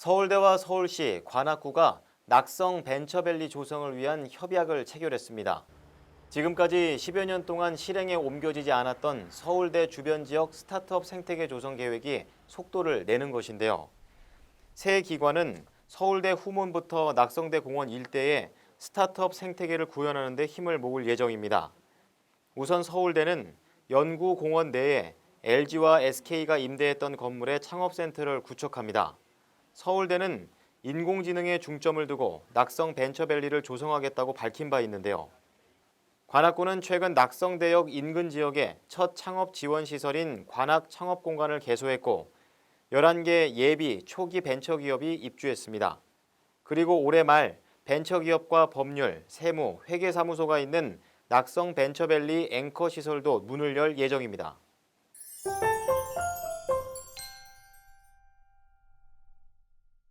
서울대와 서울시, 관악구가 낙성 벤처밸리 조성을 위한 협약을 체결했습니다. 지금까지 10여 년 동안 실행에 옮겨지지 않았던 서울대 주변 지역 스타트업 생태계 조성 계획이 속도를 내는 것인데요. 새 기관은 서울대 후문부터 낙성대 공원 일대에 스타트업 생태계를 구현하는 데 힘을 모을 예정입니다. 우선 서울대는 연구 공원 내에 LG와 SK가 임대했던 건물에 창업센터를 구축합니다. 서울대는 인공지능에 중점을 두고 낙성 벤처밸리를 조성하겠다고 밝힌 바 있는데요. 관악구는 최근 낙성대역 인근 지역에 첫 창업 지원 시설인 관악 창업 공간을 개소했고 11개 예비 초기 벤처기업이 입주했습니다. 그리고 올해 말 벤처기업과 법률, 세무, 회계사무소가 있는 낙성 벤처밸리 앵커 시설도 문을 열 예정입니다.